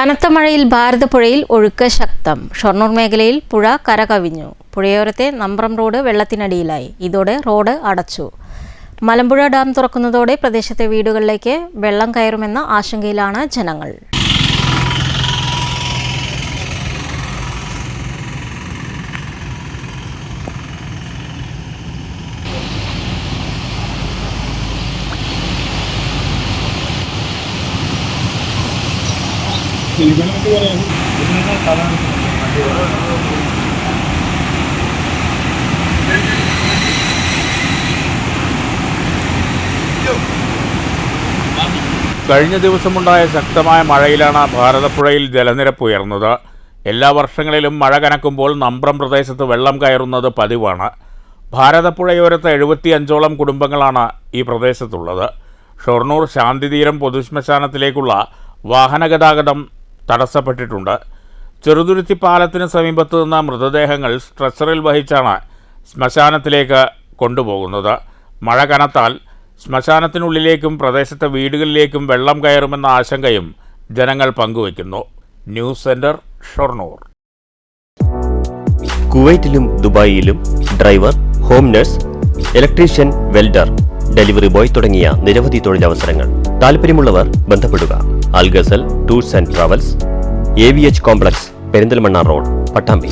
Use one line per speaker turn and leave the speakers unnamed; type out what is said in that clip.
കനത്ത മഴയിൽ ഭാരതപ്പുഴയിൽ ഒഴുക്ക് ശക്തം. ഷൊർണൂർ മേഖലയിൽ പുഴ കരകവിഞ്ഞു. പുഴയോരത്തെ നമ്പ്രം റോഡ് വെള്ളത്തിനടിയിലായി. ഇതോടെ റോഡ് അടച്ചു. മലമ്പുഴ ഡാം തുറക്കുന്നതോടെ പ്രദേശത്തെ വീടുകളിലേക്ക് വെള്ളം കയറുമെന്ന ആശങ്കയിലാണ് ജനങ്ങൾ.
കഴിഞ്ഞ ദിവസമുണ്ടായ ശക്തമായ മഴയിലാണ് ഭാരതപ്പുഴയിൽ ജലനിരപ്പ് ഉയർന്നത്. എല്ലാ വർഷങ്ങളിലും മഴ കനക്കുമ്പോൾ നമ്പ്രം പ്രദേശത്ത് വെള്ളം കയറുന്നത് പതിവാണ്. ഭാരതപ്പുഴയോരത്ത് എഴുപത്തിയഞ്ചോളം കുടുംബങ്ങളാണ് ഈ പ്രദേശത്തുള്ളത്. ഷൊർണൂർ ശാന്തിതീരം പൊതുശ്മശാനത്തിലേക്കുള്ള വാഹനഗതാഗതം തടസ്സപ്പെട്ടിട്ടുണ്ട്. ചെറുതുരുത്തി പാലത്തിന് സമീപത്ത് നിന്ന മൃതദേഹങ്ങൾ സ്ട്രെച്ചറിൽ വഹിച്ചാണ് ശ്മശാനത്തിലേക്ക് കൊണ്ടുപോകുന്നത്. മഴ കനത്താൽ ശ്മശാനത്തിനുള്ളിലേക്കും പ്രദേശത്തെ വീടുകളിലേക്കും വെള്ളം കയറുമെന്ന ആശങ്കയും ജനങ്ങൾ പങ്കുവയ്ക്കുന്നു. News centre Shoranur.
കുവൈറ്റിലും ദുബായിയിലും driver home nurse electrician welder delivery boy തുടങ്ങിയ നിരവധി തൊഴിലവസരങ്ങൾ. താല്പര്യമുള്ളവർ ബന്ധപ്പെടുക. Al Ghazal tours and travels A V H complex Perinthalmanna road Pattambi.